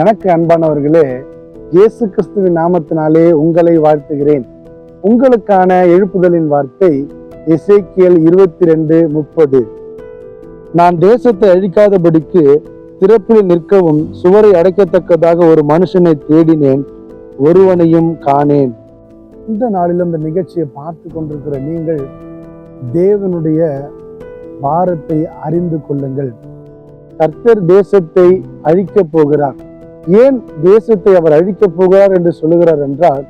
எனக்கு அன்பானவர்களே இயேசு கிறிஸ்துவின் நாமத்தினாலே உங்களை வாழ்த்துகிறேன். உங்களுக்கான எழுப்புதலின் வார்த்தை இசைக்கியல் இருபத்தி ரெண்டு முப்பது. நான் தேசத்தை அழிக்காதபடிக்கு திறப்பில் நிற்கவும் சுவரை அடைக்கத்தக்கதாக ஒரு மனுஷனை தேடினேன் ஒருவனையும் காணேன். இந்த நாளிலும் இந்த நிகழ்ச்சியை பார்த்து கொண்டிருக்கிற நீங்கள் தேவனுடைய பாரத்தை அறிந்து கொள்ளுங்கள். கர்த்தர் தேசத்தை அழிக்கப் போகிறார். ஏன் தேசத்தை அவர் அழிக்கப் போகிறார் என்று சொல்லுகிறார் என்றால்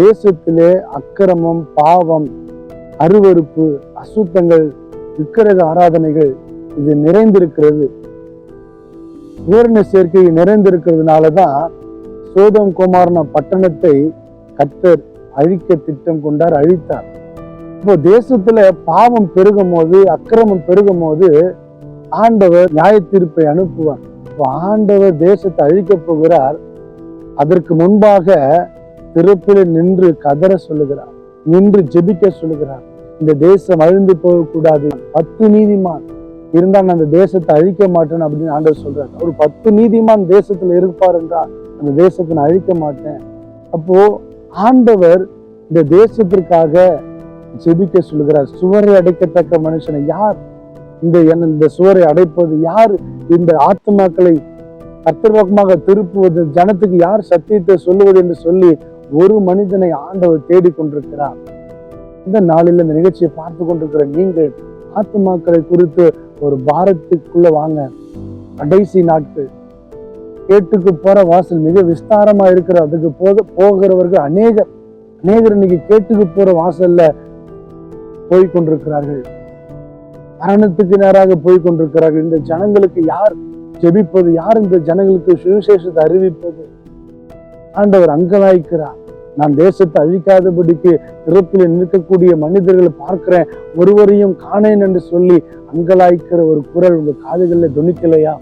தேசத்திலே அக்கிரமம் பாவம் அருவருப்பு அசுத்தங்கள் விக்கிரக ஆராதனைகள் இது நிறைந்திருக்கிறது. பூரண சேர்க்கை நிறைந்திருக்கிறதுனால தான் சோதம் குமாரன பட்டணத்தை கத்தர் அழிக்க திட்டம் கொண்டார் அழித்தார். இப்போ தேசத்துல பாவம் பெருகும் போது அக்கிரமம் பெருகும் போது ஆண்டவர் நியாய தீர்ப்பை அனுப்புவார். ஆண்டவர் தேசத்தை அழிக்கப் போகிறார். அதற்கு முன்பாக திறப்பில் நின்று கதற சொல்லுகிறார். நின்று ஜெபிக்க சொல்லுகிறார். இந்த தேசம் அழிந்து போகக்கூடாது. பத்து நீதிமான் இருந்தா நான் அந்த தேசத்தை அழிக்க மாட்டேன் அப்படின்னு ஆண்டவர் சொல்றாரு. ஒரு பத்து நீதிமான் தேசத்துல இருப்பார் என்றால் அந்த தேசத்தை நான் அழிக்க மாட்டேன். அப்போ ஆண்டவர் இந்த தேசத்திற்காக ஜெபிக்க சொல்லுகிறார். சுவரை அடைக்கத்தக்க மனுஷனை யார்? இந்த என்ன- இந்த சுவரை அடைப்பது யார்? இந்த ஆத்மாக்களை கர்த்தர்வகமாக திருப்புவது ஜனத்துக்கு யார் சத்தியத்தை சொல்லுவது என்று சொல்லி ஒரு மனிதனை ஆண்டவர் தேடிக் கொண்டிருக்கிறார் இந்த நாளில் இந்த நிகழ்ச்சியை பார்த்து கொண்டிருக்கிற நீங்கள் ஆத்மாக்களை குறித்து ஒரு பாரத்துக்குள்ள வாங்க. கடைசி நாட்கள். கேட்டுக்கு போற வாசல் மிக விஸ்தாரமா இருக்கிற அதுக்கு போக போகிறவர்கள் அநேகர் அநேகர் இன்னைக்கு கேட்டுக்கு போற வாசல்ல போய் கொண்டிருக்கிறார்கள். மரணத்துக்கு நேராக போய் கொண்டிருக்கிறார்கள் இந்த ஜனங்களுக்கு யார் ஜெபிப்பது? யார் இந்த ஜனங்களுக்கு சுவிசேஷத்தை அறிவிப்பது? ஆண்டவர் அங்கலாய்க்கிறார். நான் தேசத்தை அழிக்காதபடிக்கு இறப்பில் நிற்கக்கூடிய மனிதர்களை பார்க்கிறேன். ஒருவரையும் காணேன் என்று சொல்லி அங்கலாய்க்கிற ஒரு குரல் உங்க காதுகளில் துணிக்கலையா?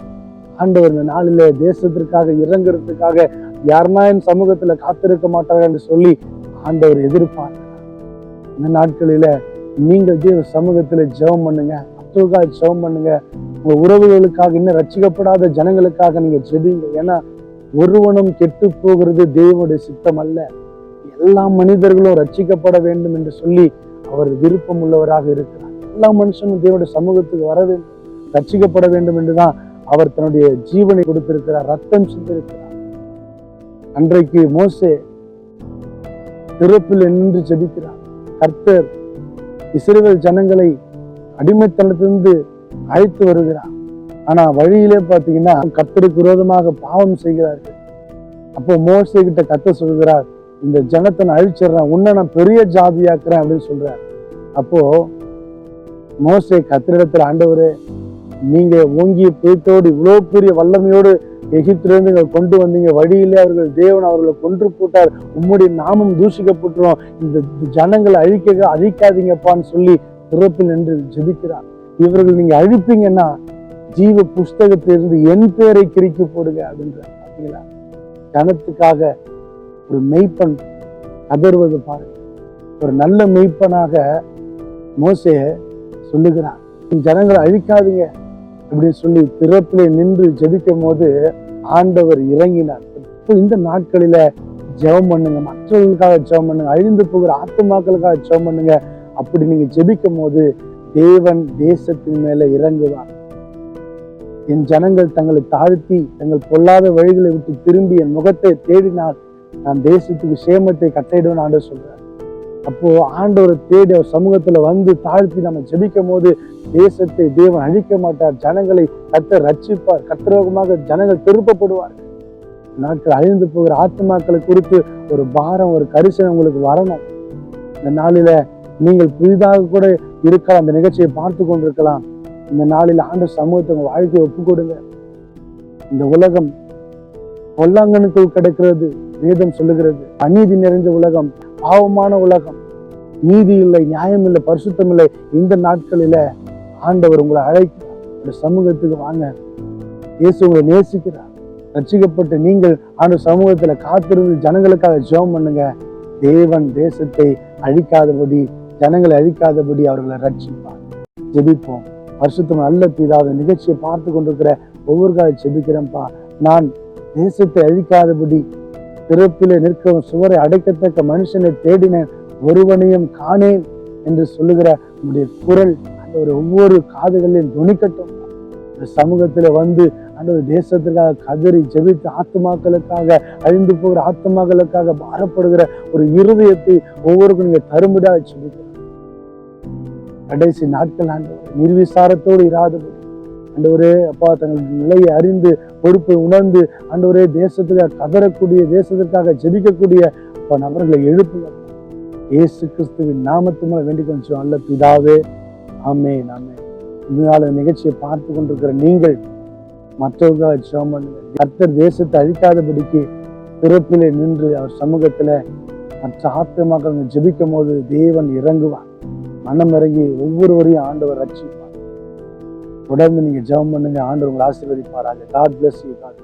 ஆண்டவர் இந்த நாளில தேசத்திற்காக இறங்குறதுக்காக யாருனா என் சமூகத்துல காத்திருக்க மாட்டார்கள் என்று சொல்லி ஆண்டவர் எதிர்பார்க்கிறார். இந்த நாட்களில நீங்கள் தேவ சமூகத்துல ஜெபம் பண்ணுங்க மற்றவர்களுக்காக ஜெபம் பண்ணுங்க. உங்க உறவுகளுக்காக இன்னும் ரச்சிக்கப்படாத ஜனங்களுக்காக நீங்க ஜெபிங்க. ஏன்னா ஒருவனும் கெட்டு போகிறது தேவனுடைய சித்தம் அல்ல. எல்லா மனிதர்களும் ரச்சிக்கப்பட வேண்டும் என்று சொல்லி அவர் விருப்பம் உள்ளவராக இருக்கிறார். எல்லா மனுஷனும் தேவனுடைய சமூகத்துக்கு வர வேண்டும் ரச்சிக்கப்பட வேண்டும் என்றுதான் அவர் தன்னுடைய ஜீவனை கொடுத்திருக்கிறார் ரத்தம் சிந்திருக்கிறார் அன்றைக்கு மோசே திறப்பில் நின்று ஜெபிக்கிறார். கர்த்தர் இஸ்ரேல் ஜனங்களை அடிமைத்தனத்திலிருந்து அழைத்து வருகிறார். ஆனா வழியிலே பாத்தீங்கன்னா கத்தருக்கு விரோதமாக பாவம் செய்கிறார்கள். அப்போ மோசை கிட்ட கத்த சொல்கிறார் இந்த ஜனத்தை நான் அழிச்சிடுறேன் உன்னை நான் பெரிய ஜாதியாக்குறேன் அப்படின்னு சொல்றார். அப்போ மோசை கத்திரிடத்தில் ஆண்டவரே நீங்க ஓங்கிய பேத்தோடு இவ்வளோ பெரிய வல்லமையோடு எகிப்திலிருந்து கொண்டு வந்தீங்க. வழியிலே அவர்கள் தேவன் அவர்களை கொன்று போட்டார். உம்முடைய நாமம் தூஷிக்கப்பட்டுரும் இந்த ஜனங்களை அழிக்க அழிக்காதீங்கப்பான்னு சொல்லி திறப்பில் நின்று ஜெபிக்கிறார். இவர்கள் நீங்க அழிப்பீங்கன்னா ஜீவ புஸ்தகத்திலிருந்து என் பேரை கிரிக்கி போடுங்க அப்படின்ற பார்த்தீங்களா ஜனத்துக்காக ஒரு மெய்ப்பன் கதறுவது பாருங்க. ஒரு நல்ல மெய்ப்பனாக மோசே சொல்லுகிறான் ஜனங்களை அழிக்காதீங்க அப்படின்னு சொல்லி திறப்பிலே நின்று ஜெபிக்கும் போது ஆண்டவர் இறங்கினார். இப்போ இந்த நாட்களில ஜெபம் பண்ணுங்க. மற்றவர்களுக்காக ஜெபம் பண்ணுங்க. அழிந்து போகிற ஆத்துமாக்களுக்காக ஜெபம் பண்ணுங்க. அப்படி நீங்க ஜெபிக்கும் போது தேவன் தேசத்தின் மேல இறங்குவார். என் ஜனங்கள் தங்களை தாழ்த்தி தங்கள் பொல்லாத வழிகளை விட்டு திரும்பி என் முகத்தை தேடினால் நான் தேசத்துக்கு சேமத்தை கட்டையிடுவேன் ஆண்டு சொல்றேன் அப்போ ஆண்டவரை தேடி அவர் சமூகத்துல வந்து தாழ்த்தி நம்ம ஜெபிக்கும் போது தேசத்தை தேவன் அழிக்க மாட்டார். ஜனங்களை கத்த ரட்சிப்பார். கத்திரோகமாக ஜனங்கள் திருப்பப்படுவார் நாட்கள் அழிந்து போகிற ஆத்மாக்களை குறித்து ஒரு பாரம் ஒரு கரிசனம் உங்களுக்கு வரணும். இந்த நாளில நீங்கள் புதிதாக கூட இருக்கலாம். அந்த நிகழ்ச்சியை பார்த்து கொண்டிருக்கலாம். இந்த நாளில் ஆண்டு சமூகத்தை உங்க வாழ்க்கையை ஒப்பு கொடுங்க இந்த உலகம் பொல்லாங்கனுக்குள் கிடக்கிறது. வேதம் சொல்லுகிறது. அநீதி நிறைந்த உலகம் பாவமான உலகம். நீதி இல்லை நியாயம் இல்லை பரிசுத்தம் இல்லை. இந்த நாட்களில ஆண்டவர் உங்களை அழைக்கிறார். இந்த சமூகத்துக்கு வாங்க. இயேசு உங்களை நேசிக்கிறார். ரசிக்கப்பட்டு நீங்கள் ஆண்டு சமூகத்துல காத்திருந்து ஜனங்களுக்காக ஜெபம் பண்ணுங்க. தேவன் தேசத்தை அழிக்காதபடி ஜனங்களை அழிக்காதபடி அவர்களை ரட்சிப்பார். ஜெபிப்போம். பரிசுத்தம் நல்ல பிதாவது நிகழ்ச்சியை பார்த்து கொண்டிருக்கிற ஒவ்வொரு கால ஜெபிக்கிறேன்ப்பா. நான் தேசத்தை அழிக்காதபடி பிறப்பிலே நிற்கும் சுவரை அடைக்கத்தக்க மனுஷனை தேடினேன் ஒருவனையும் காணேன் என்று சொல்லுகிற உடைய குரல் ஆண்டவர் ஒவ்வொரு காதுகளிலும் துணிக்கட்டும். இந்த சமூகத்துல வந்து அந்த தேசத்துக்காக கதறி ஜெபித்து ஆத்மாக்களுக்காக அழிந்து போகிற ஆத்மாக்களுக்காக பாரப்படுகிற ஒரு இருதயத்தை ஒவ்வொருக்கும் நீங்க தரும்படியாக ஜெபிக்கிறோம். கடைசி நாட்கள் ஆண்டு நிர்விசாரத்தோடு இராதபடி அண்டவரே அப்பா தங்கள் நிலையை அறிந்து பொறுப்பை உணர்ந்து அண்டவரே தேசத்துக்காக கதறக்கூடிய தேசத்திற்காக ஜெபிக்கக்கூடிய அப்பா நபர்களை எழுப்புங்க. இயேசு கிறிஸ்துவின் நாமத்து மேலே வேண்டிக் கொஞ்சம் அல்ல பிதாவே. ஆமே நாமே இதனால நிகழ்ச்சியை பார்த்து கொண்டிருக்கிற நீங்கள் மற்றவர்களாக ஜெபம் பண்ணுங்க. கர்த்தர் தேசத்தை அழிக்காதபடிக்கு பிறப்பிலே நின்று அவர் சமூகத்துல மற்ற ஆத்திரமாக ஜெபிக்கும் போது தேவன் இறங்குவார். மனம் இறங்கி ஒவ்வொருவரையும் ஆண்டவர் ரட்சிப்பார். தொடர்ந்து நீங்கள் ஜெபம் பண்ணுங்க ஆண்டு உங்களை ஆசீர்வதிப்பாராக. God bless you got